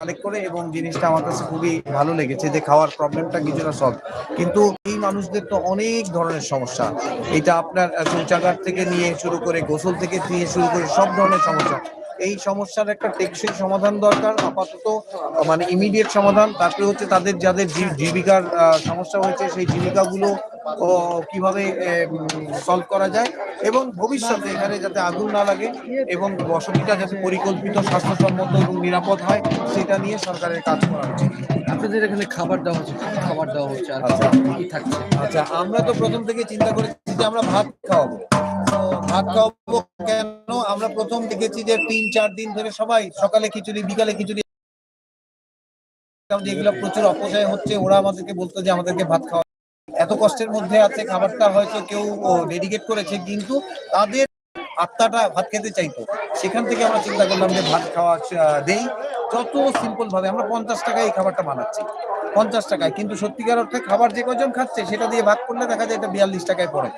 Collect করে এবং জিনিসটা আমার কাছে খুবই ভালো লেগেছে যে খাওয়ার প্রবলেমটা কিছুটা সলভ কিন্তু এই মানুষদের তো অনেক ধরনের সমস্যা। এটা আপনার শৌচাগার থেকে নিয়ে শুরু করে গোসল থেকে নিয়ে শুরু করে সব ধরনের সমস্যা। এই সমস্যার একটা টেকসই সমাধান দরকার, আপাতত মানে ইমিডিয়েট সমাধান। তারপরে হচ্ছে তাদের, যাদের জীব- জীবিকার সমস্যা হয়েছে, সেই জীবিকাগুলো কীভাবে সলভ করা যায় এবং ভবিষ্যতে এখানে যাতে আগুন না লাগে এবং বসতিটা যাতে পরিকল্পিত স্বাস্থ্যসম্মত এবং নিরাপদ হয় সেটা নিয়ে সরকারের কাজ করা উচিত আপনাদের এখানে খাবার দেওয়া হচ্ছে খাবার দেওয়া হচ্ছে আর আচ্ছা। কি থাকছে? আচ্ছা আমরা তো প্রথম থেকে চিন্তা করেছি যে আমরা ভাত খাওয়াবো। ভাত খাওয়াবো কেন? আমরা প্রথম দেখেছি যে তিন চার দিন ধরে সবাই সকালে খিচুড়ি বিকালে খিচুড়ি। যেগুলো প্রচুর অপচয় হচ্ছে। ওরা আমাদেরকে বলতো যে আমাদেরকে ভাত খাওয়া এত কষ্টের মধ্যে আছে খাবারটা হয়তো কেউ ডেডিকেট করেছে, কিন্তু তাদের আত্মাটা ভাত খেতে চাইতো। সেখান থেকে আমরা চিন্তা করলাম যে ভাত খাওয়া দেই। যত সিম্পল ভাবে আমরা পঞ্চাশ টাকায় এই খাবারটা বানাচ্ছি। পঞ্চাশ টাকায়, কিন্তু সত্যিকার অর্থে খাবার যে কজন খাচ্ছে, সেটা দিয়ে ভাগ করলে দেখা যায় এটা বিয়াল্লিশ টাকায় পড়ে।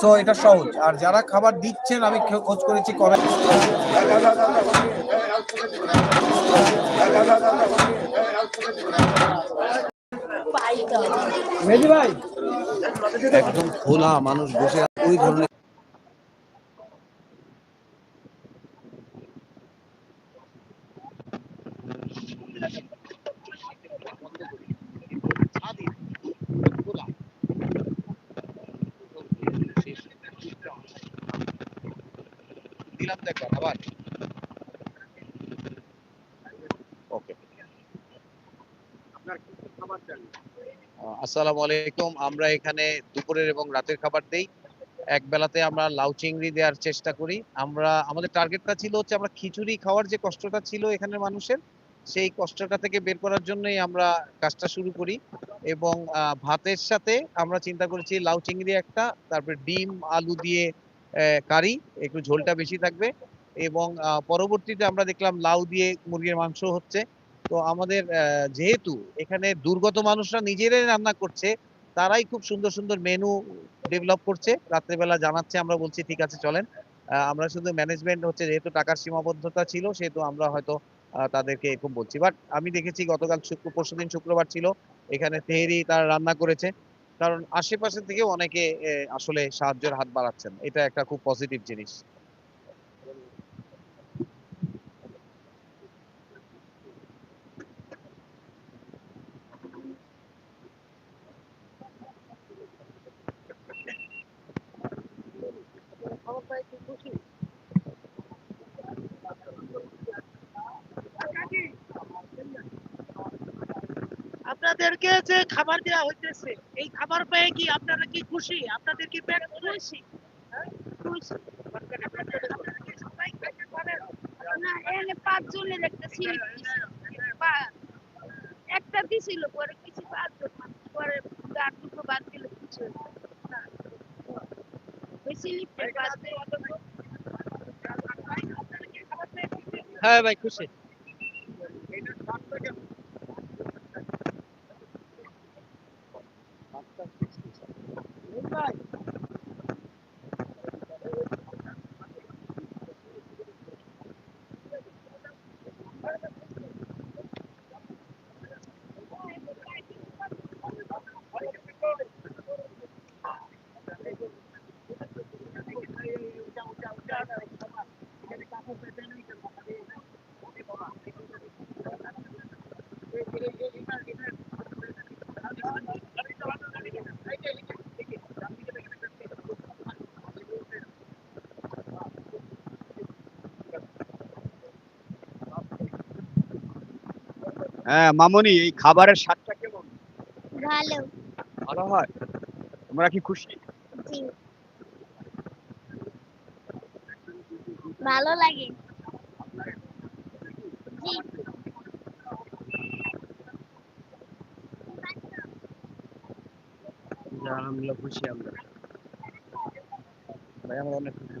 সো এটা সহজ। আর যারা খাবার দিচ্ছেন, আমি খোঁজ করেছি করে একদম খোলা মানুষ বসে ওই ধরনের দিলাম আবার। আলাইকুম। আমরা এখানে দুপুরের এবং রাতের খাবার দেই। এক বেলাতে আমরা লাউ চিংড়ি দেওয়ার চেষ্টা করি। আমরা, আমাদের টার্গেটটা ছিল হচ্ছে আমরা খিচুড়ি খাওয়ার যে কষ্টটা ছিল এখানের মানুষের, সেই কষ্টটা থেকে বের করার জন্যই আমরা কাজটা শুরু করি। এবং ভাতের সাথে আমরা চিন্তা করেছি লাউ চিংড়ি একটা, তারপরে ডিম, আলু দিয়ে কারি, একটু ঝোলটা বেশি থাকবে। এবং পরবর্তীতে আমরা দেখলাম লাউ দিয়ে মুরগির মাংস হচ্ছে। তো আমাদের যেহেতু এখানে দুর্গত মানুষরা নিজেরাই রান্না করছে, তারাই খুব সুন্দর সুন্দর মেনু ডেভেলপ করছে। রাত্রেবেলা জানাচ্ছে, আমরা বলছি, ঠিক আছে, চলেন। আমরা শুধু ম্যানেজমেন্ট হচ্ছে, যেহেতু টাকার সীমাবদ্ধতা ছিল, সেহেতু আমরা হয়তো তাদেরকে এরকম বলছি। বাট আমি দেখেছি, গতকাল শুক্র পরশুদিন শুক্রবার ছিল, এখানে তেহেরি তারা রান্না করেছে। কারণ আশেপাশে থেকেও অনেকে আসলে সাহায্যের হাত বাড়াচ্ছেন। এটা একটা খুব পজিটিভ জিনিস। আপনাদেরকে যে খাবার দেওয়া হইতেছে এই খাবার পেয়ে কি আপনারা কি খুশি? আপনাদের কি পেট খুশি। হ্যাঁ? একটা দিছিল পরে কিছু পাঁচজন পরে দুটো বাদ দিল কিছু না। ওই স্লিপটা বাদ দিয়ে হ্যাঁ ভাই খুশি হ্যাঁ মামনি এই খাবারের স্বাদটা কেমন? ভালো। ভালো হয়? তোমরা কি খুশি? জি। ভালো লাগে। জি। আলহামদুলিল্লাহ খুশি আমরা। ভাই আমরা অনেক খুশি।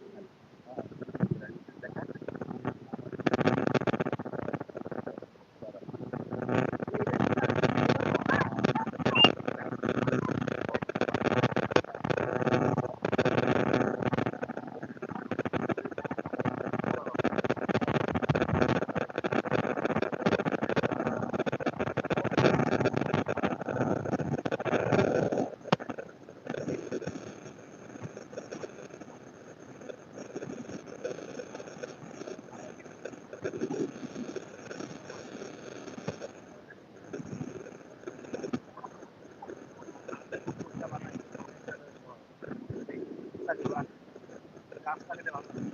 লাগাতে ভালো